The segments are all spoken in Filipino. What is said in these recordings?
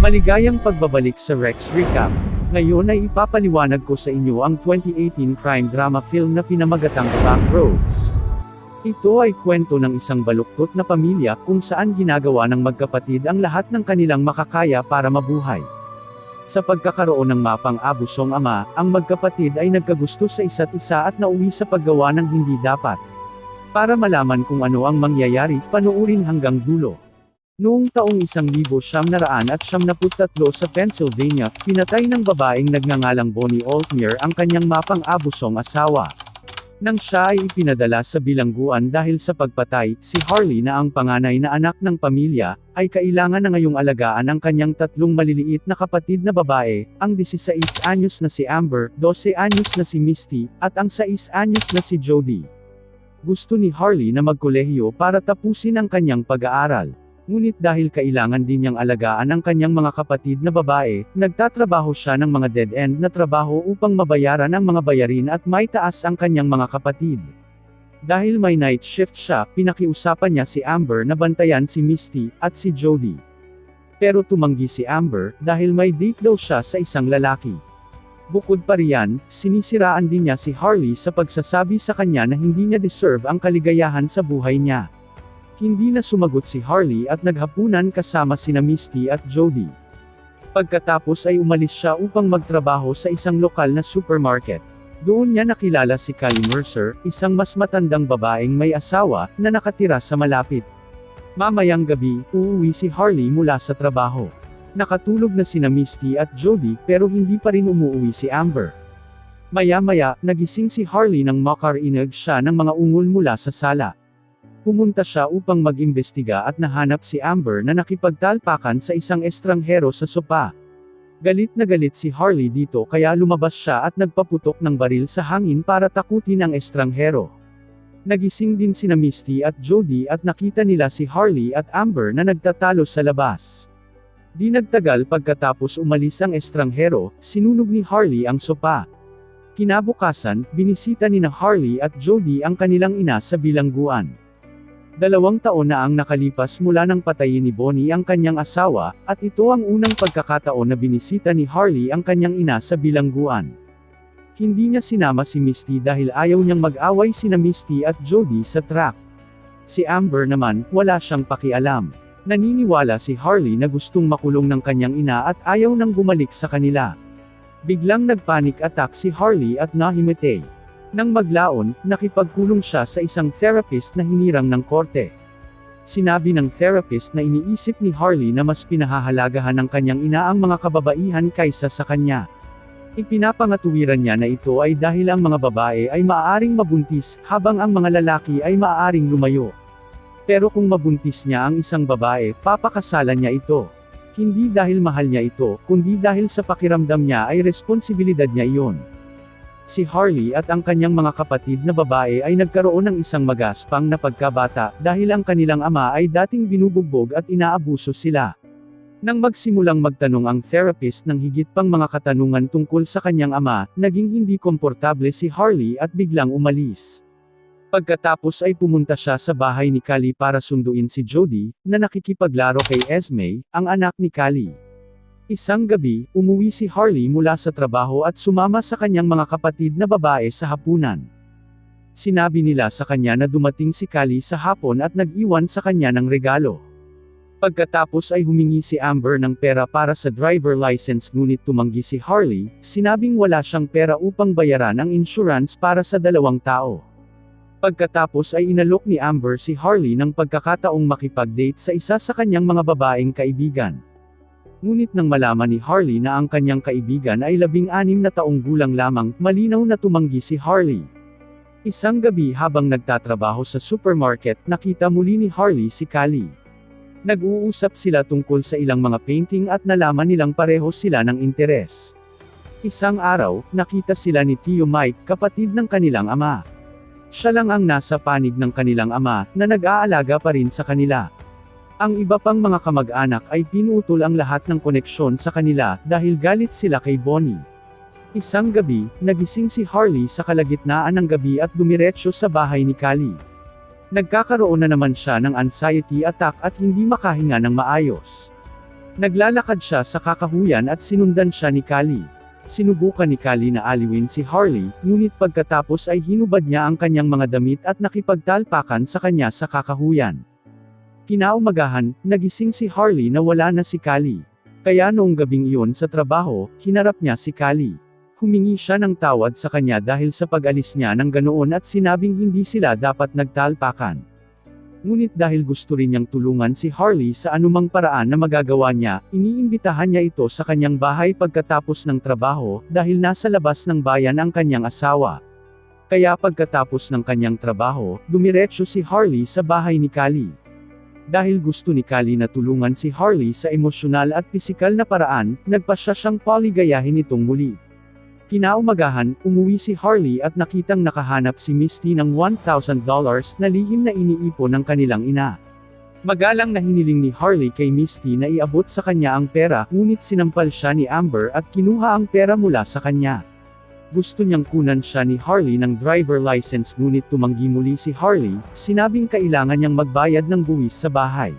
Maligayang pagbabalik sa Rex Recap. Ngayon ay ipapaliwanag ko sa inyo ang 2018 crime drama film na pinamagatang Backroads. Ito ay kwento ng isang baluktot na pamilya kung saan ginagawa ng magkapatid ang lahat ng kanilang makakaya para mabuhay. Sa pagkakaroon ng mapang abusong ama, ang magkapatid ay nagkagusto sa isa't isa at nauwi sa paggawa ng hindi dapat. Para malaman kung ano ang mangyayari, panuurin hanggang dulo. Noong taong 1973 sa Pennsylvania, pinatay ng babaeng nagngangalang Bonnie Altmere ang kanyang mapang abusong asawa. Nang siya ay ipinadala sa bilangguan dahil sa pagpatay, si Harley na ang panganay na anak ng pamilya, ay kailangan na ngayong alagaan ang kanyang tatlong maliliit na kapatid na babae, ang 16 anyos na si Amber, 12 anyos na si Misty, at ang 6 anyos na si Jody. Gusto ni Harley na magkolehiyo para tapusin ang kanyang pag-aaral. Ngunit dahil kailangan din niyang alagaan ang kanyang mga kapatid na babae, nagtatrabaho siya ng mga dead-end na trabaho upang mabayaran ang mga bayarin at may taas ang kanyang mga kapatid. Dahil may night shift siya, pinakiusapan niya si Amber na bantayan si Misty, at si Jody. Pero tumanggi si Amber, dahil may date daw siya sa isang lalaki. Bukod pa riyan, sinisiraan din niya si Harley sa pagsasabi sa kanya na hindi niya deserve ang kaligayahan sa buhay niya. Hindi na sumagot si Harley at naghapunan kasama sina Misty at Jody. Pagkatapos ay umalis siya upang magtrabaho sa isang lokal na supermarket. Doon niya nakilala si Callie Mercer, isang mas matandang babaeng may asawa, na nakatira sa malapit. Mamayang gabi, uuwi si Harley mula sa trabaho. Nakatulog na sina Misty at Jody pero hindi pa rin umuwi si Amber. Maya-maya, nagising si Harley nang makarinig siya ng mga ungol mula sa sala. Pumunta siya upang mag-imbestiga at nahanap si Amber na nakipagtalpakan sa isang estranghero sa sopa. Galit na galit si Harley dito kaya lumabas siya at nagpaputok ng baril sa hangin para takutin ang estranghero. Nagising din sina Misty at Jody at nakita nila si Harley at Amber na nagtatalo sa labas. Di nagtagal pagkatapos umalis ang estranghero, sinunog ni Harley ang sopa. Kinabukasan, binisita ni na Harley at Jody ang kanilang ina sa bilangguan. Dalawang taon na ang nakalipas mula nang patayin ni Bonnie ang kanyang asawa, at ito ang unang pagkakataon na binisita ni Harley ang kanyang ina sa bilangguan. Hindi niya sinama si Misty dahil ayaw niyang mag-away sina Misty at Jody sa track. Si Amber naman, wala siyang pakialam. Naniniwala si Harley na gustong makulong ng kanyang ina at ayaw nang bumalik sa kanila. Biglang nagpanic attack si Harley at nahimatay. Nang maglaon, nakipagkulong siya sa isang therapist na hinirang ng korte. Sinabi ng therapist na iniisip ni Harley na mas pinahahalagahan ng kanyang ina ang mga kababaihan kaysa sa kanya. Ipinapangatuwiran niya na ito ay dahil ang mga babae ay maaaring mabuntis, habang ang mga lalaki ay maaaring lumayo. Pero kung mabuntis niya ang isang babae, papakasalan niya ito. Hindi dahil mahal niya ito, kundi dahil sa pakiramdam niya ay responsibilidad niya iyon. Si Harley at ang kanyang mga kapatid na babae ay nagkaroon ng isang magaspang na pagkabata, dahil ang kanilang ama ay dating binubugbog at inaabuso sila. Nang magsimulang magtanong ang therapist ng higit pang mga katanungan tungkol sa kanyang ama, naging hindi komportable si Harley at biglang umalis. Pagkatapos ay pumunta siya sa bahay ni Kali para sunduin si Jody, na nakikipaglaro kay Esme, ang anak ni Kali. Isang gabi, umuwi si Harley mula sa trabaho at sumama sa kanyang mga kapatid na babae sa hapunan. Sinabi nila sa kanya na dumating si Kali sa hapon at nag-iwan sa kanya ng regalo. Pagkatapos ay humingi si Amber ng pera para sa driver license ngunit tumanggi si Harley, sinabing wala siyang pera upang bayaran ang insurance para sa dalawang tao. Pagkatapos ay inalok ni Amber si Harley ng pagkakataong makipag-date sa isa sa kanyang mga babaeng kaibigan. Ngunit nang malaman ni Harley na ang kanyang kaibigan ay labing-anim na taong gulang lamang, malinaw na tumanggi si Harley. Isang gabi habang nagtatrabaho sa supermarket, nakita muli ni Harley si Callie. Nag-uusap sila tungkol sa ilang mga painting at nalaman nilang pareho sila ng interes. Isang araw, nakita sila ni Tio Mike, kapatid ng kanilang ama. Siya lang ang nasa panig ng kanilang ama, na nag-aalaga pa rin sa kanila. Ang iba pang mga kamag-anak ay pinutol ang lahat ng koneksyon sa kanila, dahil galit sila kay Bonnie. Isang gabi, nagising si Harley sa kalagitnaan ng gabi at dumiretso sa bahay ni Callie. Nagkakaroon na naman siya ng anxiety attack at hindi makahinga ng maayos. Naglalakad siya sa kakahuyan at sinundan siya ni Kali. Sinubukan ni Kali na aliwin si Harley, ngunit pagkatapos ay hinubad niya ang kanyang mga damit at nakipagtalpakan sa kanya sa kakahuyan. Kinaumagahan, nagising si Harley na wala na si Kali. Kaya noong gabing iyon sa trabaho, hinarap niya si Kali. Humingi siya ng tawad sa kanya dahil sa pag-alis niya ng ganoon at sinabing hindi sila dapat nagtalpakan. Ngunit dahil gusto rin niyang tulungan si Harley sa anumang paraan na magagawa niya, iniimbitahan niya ito sa kanyang bahay pagkatapos ng trabaho, dahil nasa labas ng bayan ang kanyang asawa. Kaya pagkatapos ng kanyang trabaho, dumiretso si Harley sa bahay ni Kali. Dahil gusto ni Kali na tulungan si Harley sa emosyonal at pisikal na paraan, nagpasya siyang poligayahin itong muli. Kinaumagahan, umuwi si Harley at nakitang nakahanap si Misty ng $1,000 na lihim na iniipon ng kanilang ina. Magalang na hiniling ni Harley kay Misty na iabot sa kanya ang pera, ngunit sinampal siya ni Amber at kinuha ang pera mula sa kanya. Gusto niyang kunan siya ni Harley ng driver license ngunit tumanggi muli si Harley, sinabing kailangan niyang magbayad ng buwis sa bahay.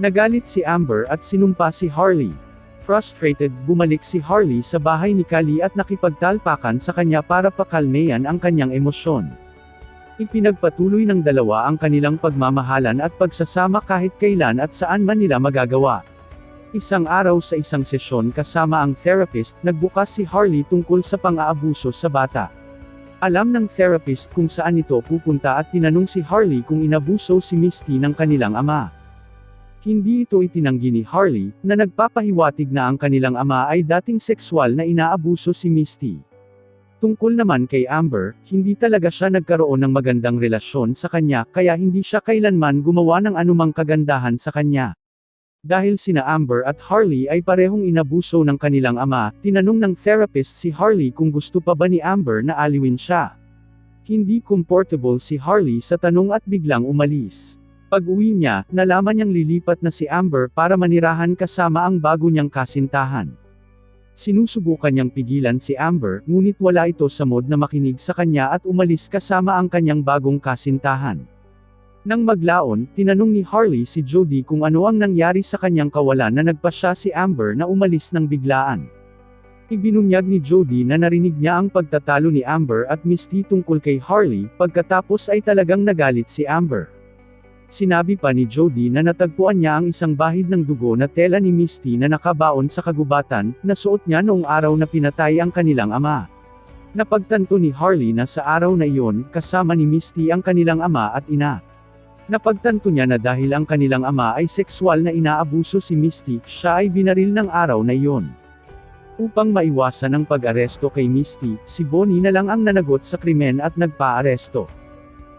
Nagalit si Amber at sinumpa si Harley. Frustrated, bumalik si Harley sa bahay ni Kali at nakipagtalpakan sa kanya para pakalmeyan ang kanyang emosyon. Ipinagpatuloy ng dalawa ang kanilang pagmamahalan at pagsasama kahit kailan at saan man nila magagawa. Isang araw sa isang sesyon kasama ang therapist, nagbukas si Harley tungkol sa pang-aabuso sa bata. Alam ng therapist kung saan ito pupunta at tinanong si Harley kung inabuso si Misty ng kanilang ama. Hindi ito itinanggi ni Harley, na nagpapahiwatig na ang kanilang ama ay dating sexual na inaabuso si Misty. Tungkol naman kay Amber, hindi talaga siya nagkaroon ng magandang relasyon sa kanya, kaya hindi siya kailanman gumawa ng anumang kagandahan sa kanya. Dahil sina Amber at Harley ay parehong inabuso ng kanilang ama, tinanong ng therapist si Harley kung gusto pa ba ni Amber na aliwin siya. Hindi comfortable si Harley sa tanong at biglang umalis. Pag-uwi niya, nalaman niyang lilipat na si Amber para manirahan kasama ang bago niyang kasintahan. Sinusubukan niyang pigilan si Amber, ngunit wala ito sa mood na makinig sa kanya at umalis kasama ang kanyang bagong kasintahan. Nang maglaon, tinanong ni Harley si Jody kung ano ang nangyari sa kanyang kawalan na nagpasya si Amber na umalis ng biglaan. Ibinunyag ni Jody na narinig niya ang pagtatalo ni Amber at Misty tungkol kay Harley, pagkatapos ay talagang nagalit si Amber. Sinabi pa ni Jody na natagpuan niya ang isang bahid ng dugo na tela ni Misty na nakabaon sa kagubatan, na suot niya noong araw na pinatay ang kanilang ama. Napagtanto ni Harley na sa araw na iyon, kasama ni Misty ang kanilang ama at ina. Napagtanto niya na dahil ang kanilang ama ay sexual na inaabuso si Misty, siya ay binaril ng araw na iyon. Upang maiwasan ang pag-aresto kay Misty, si Bonnie na lang ang nanagot sa krimen at nagpa-aresto.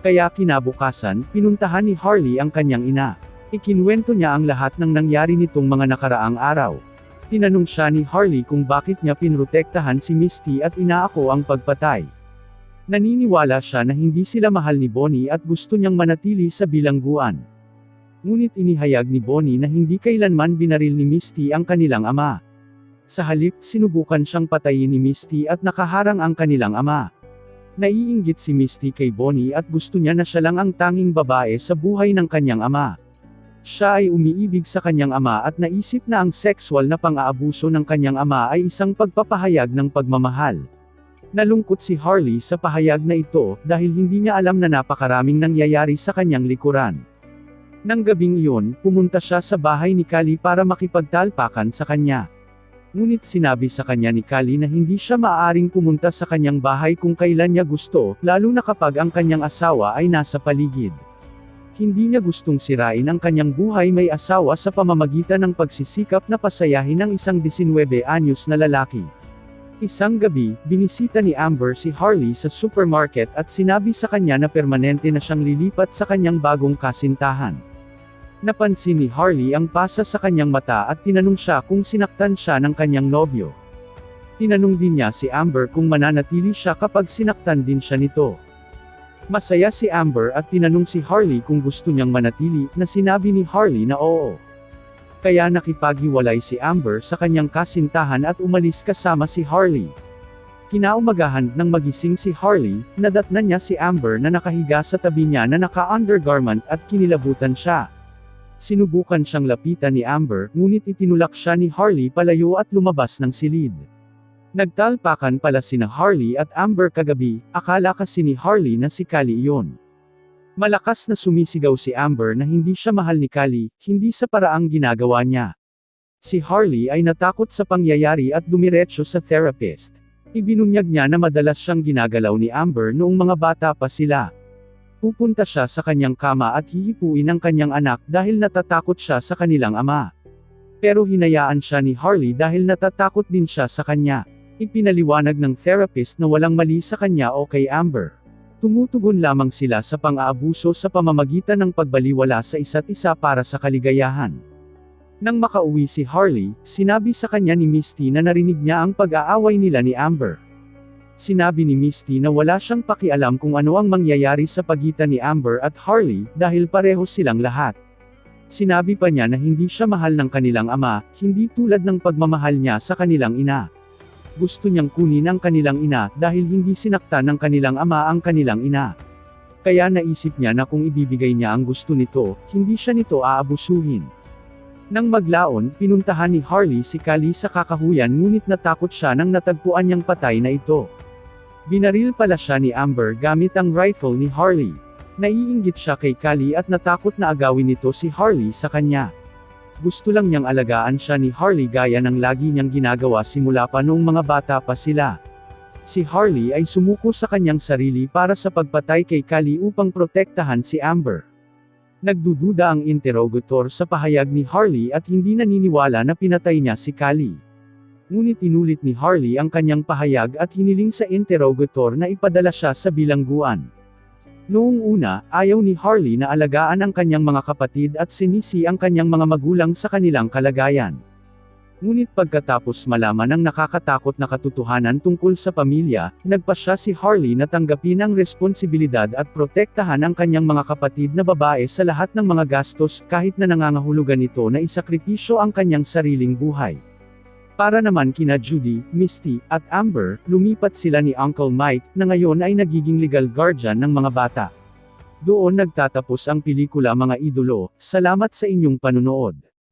Kaya kinabukasan, pinuntahan ni Harley ang kanyang ina. Ikinwento niya ang lahat ng nangyari nitong mga nakaraang araw. Tinanong siya ni Harley kung bakit niya pinrotektahan si Misty at inaako ang pagpatay. Naniniwala siya na hindi sila mahal ni Bonnie at gusto niyang manatili sa bilangguan. Ngunit inihayag ni Bonnie na hindi kailanman binaril ni Misty ang kanilang ama. Sa halip, sinubukan siyang patayin ni Misty at nakaharang ang kanilang ama. Naiinggit si Misty kay Bonnie at gusto niya na siya lang ang tanging babae sa buhay ng kanyang ama. Siya ay umiibig sa kanyang ama at naisip na ang sexual na pang-aabuso ng kanyang ama ay isang pagpapahayag ng pagmamahal. Nalungkot si Harley sa pahayag na ito, dahil hindi niya alam na napakaraming nangyayari sa kanyang likuran. Nang gabing iyon, pumunta siya sa bahay ni Kali para makipagtalpakan sa kanya. Ngunit sinabi sa kanya ni Kali na hindi siya maaaring pumunta sa kanyang bahay kung kailan niya gusto, lalo na kapag ang kanyang asawa ay nasa paligid. Hindi niya gustong sirain ang kanyang buhay may asawa sa pamamagitan ng pagsisikap na pasayahin ng isang 19 anyos na lalaki. Isang gabi, binisita ni Amber si Harley sa supermarket at sinabi sa kanya na permanente na siyang lilipat sa kanyang bagong kasintahan. Napansin ni Harley ang pasa sa kanyang mata at tinanong siya kung sinaktan siya ng kanyang nobyo. Tinanong din niya si Amber kung mananatili siya kapag sinaktan din siya nito. Masaya si Amber at tinanong si Harley kung gusto niyang manatili, na sinabi ni Harley na oo. Kaya nakipaghiwalay si Amber sa kanyang kasintahan at umalis kasama si Harley. Kinaumagahan nang magising si Harley, nadatnan niya si Amber na nakahiga sa tabi niya na naka-undergarment at kinilabutan siya. Sinubukan siyang lapitan ni Amber, ngunit itinulak siya ni Harley palayo at lumabas ng silid. Nagtalpakan pala sina Harley at Amber kagabi, akala kasi ni Harley na si Kali iyon. Malakas na sumisigaw si Amber na hindi siya mahal ni Kali, hindi sa paraang ginagawa niya. Si Harley ay natakot sa pangyayari at dumiretso sa therapist. Ibinunyag niya na madalas siyang ginagalaw ni Amber noong mga bata pa sila. Pupunta siya sa kanyang kama at hihipuin ang kanyang anak dahil natatakot siya sa kanilang ama. Pero hinayaan siya ni Harley dahil natatakot din siya sa kanya. Ipinaliwanag ng therapist na walang mali sa kanya o kay Amber. Tumutugon lamang sila sa pang-aabuso sa pamamagitan ng pagbaliwala sa isa't isa para sa kaligayahan. Nang makauwi si Harley, sinabi sa kanya ni Misty na narinig niya ang pag-aaway nila ni Amber. Sinabi ni Misty na wala siyang pakialam kung ano ang mangyayari sa pagitan ni Amber at Harley, dahil pareho silang lahat. Sinabi pa niya na hindi siya mahal ng kanilang ama, hindi tulad ng pagmamahal niya sa kanilang ina. Gusto niyang kunin ang kanilang ina, dahil hindi sinaktan ng kanilang ama ang kanilang ina. Kaya naisip niya na kung ibibigay niya ang gusto nito, hindi siya nito aabusuhin. Nang maglaon, pinuntahan ni Harley si Kali sa kakahuyan ngunit natakot siya nang natagpuan niyang patay na ito. Binaril pala siya ni Amber gamit ang rifle ni Harley. Naiinggit siya kay Kali at natakot na agawin nito si Harley sa kanya. Gusto lang niyang alagaan siya ni Harley gaya ng lagi niyang ginagawa simula pa noong mga bata pa sila. Si Harley ay sumuko sa kanyang sarili para sa pagpatay kay Kali upang protektahan si Amber. Nagdududa ang interrogator sa pahayag ni Harley at hindi naniniwala na pinatay niya si Kali. Ngunit inulit ni Harley ang kanyang pahayag at hiniling sa interrogator na ipadala siya sa bilangguan. Noong una, ayaw ni Harley na alagaan ang kanyang mga kapatid at sinisi ang kanyang mga magulang sa kanilang kalagayan. Ngunit pagkatapos malaman ang nakakatakot na katotohanan tungkol sa pamilya, nagpa siya si Harley na tanggapin ang responsibilidad at protektahan ang kanyang mga kapatid na babae sa lahat ng mga gastos kahit na nangangahulugan nito na isakripisyo ang kanyang sariling buhay. Para naman kina Judy, Misty, at Amber, lumipat sila ni Uncle Mike, na ngayon ay nagiging legal guardian ng mga bata. Doon nagtatapos ang pelikula mga idolo, salamat sa inyong panunood.